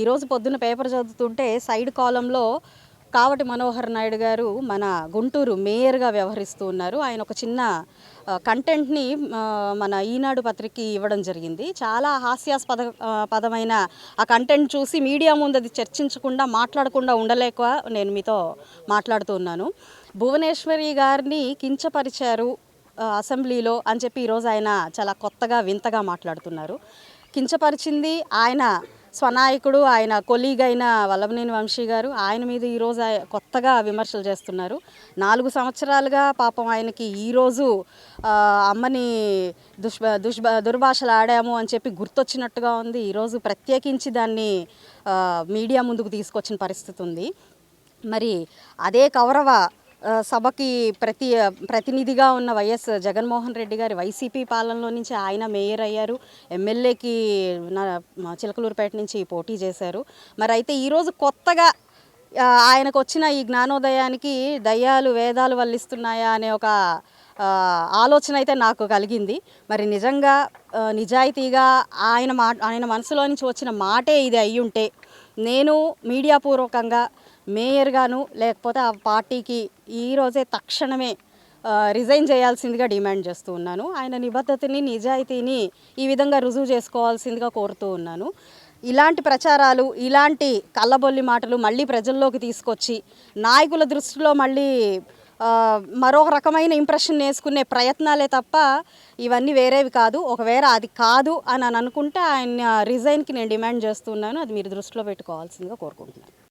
ఈరోజు పొద్దున్న పేపర్ చదువుతుంటే సైడ్ కాలంలో కావటి మనోహర్ నాయుడు గారు మన గుంటూరు మేయర్గా వ్యవహరిస్తూ ఉన్నారు. ఆయన ఒక చిన్న కంటెంట్ని మన ఈనాడు పత్రికకి ఇవ్వడం జరిగింది. చాలా హాస్యాస్పద పదమైన ఆ కంటెంట్ చూసి మీడియా ముందు అది చర్చించకుండా మాట్లాడకుండా ఉండలేక నేను మీతో మాట్లాడుతూ ఉన్నాను. భువనేశ్వరి గారిని కించపరిచారు అసెంబ్లీలో అని చెప్పి ఈరోజు ఆయన చాలా కొత్తగా వింతగా మాట్లాడుతున్నారు. కించపరిచింది ఆయన స్వనాయకుడు ఆయన కొలీగ్ అయిన వల్లభనేని వంశీ గారు ఆయన మీద ఈరోజు కొత్తగా విమర్శలు చేస్తున్నారు. నాలుగు సంవత్సరాలుగా పాపం ఆయనకి ఈరోజు అమ్మని దుష్భ దుష్భ దుర్భాషలు ఆడాము అని చెప్పి గుర్తొచ్చినట్టుగా ఉంది. ఈరోజు ప్రత్యేకించి దాన్ని మీడియా ముందుకు తీసుకొచ్చిన పరిస్థితి ఉంది. మరి అదే కౌరవ సభకి ప్రతి ప్రతినిధిగా ఉన్న వైఎస్ జగన్మోహన్ రెడ్డి గారి వైసీపీ పాలనలో నుంచి ఆయన మేయర్ అయ్యారు. ఎమ్మెల్యేకి నా చిలకలూరుపేట నుంచి పోటీ చేశారు. మరి అయితే ఈరోజు కొత్తగా ఆయనకు వచ్చిన ఈ జ్ఞానోదయానికి దయ్యాలు వేదాలు వల్లిస్తున్నాయా అనే ఒక ఆలోచన అయితే నాకు కలిగింది. మరి నిజంగా నిజాయితీగా ఆయన మా ఆయన మనసులో నుంచి వచ్చిన మాటే ఇది అయ్యుంటే నేను మీడియా పూర్వకంగా మేయర్గాను లేకపోతే ఆ పార్టీకి ఈరోజే తక్షణమే రిజైన్ చేయాల్సిందిగా డిమాండ్ చేస్తూ ఉన్నాను. ఆయన నిబద్ధతని నిజాయితీని ఈ విధంగా రుజువు చేసుకోవాల్సిందిగా కోరుతూ ఉన్నాను. ఇలాంటి ప్రచారాలు ఇలాంటి కళ్ళబొల్లి మాటలు మళ్ళీ ప్రజల్లోకి తీసుకొచ్చి నాయకుల దృష్టిలో మళ్ళీ మరో రకమైన ఇంప్రెషన్ వేసుకునే ప్రయత్నాలే తప్ప ఇవన్నీ వేరేవి కాదు. ఒకవేళ అది కాదు అని అని అనుకుంటే ఆయన రిజైన్కి నేను డిమాండ్ చేస్తున్నాను. అది మీరు దృష్టిలో పెట్టుకోవాల్సిందిగా కోరుకుంటున్నాను.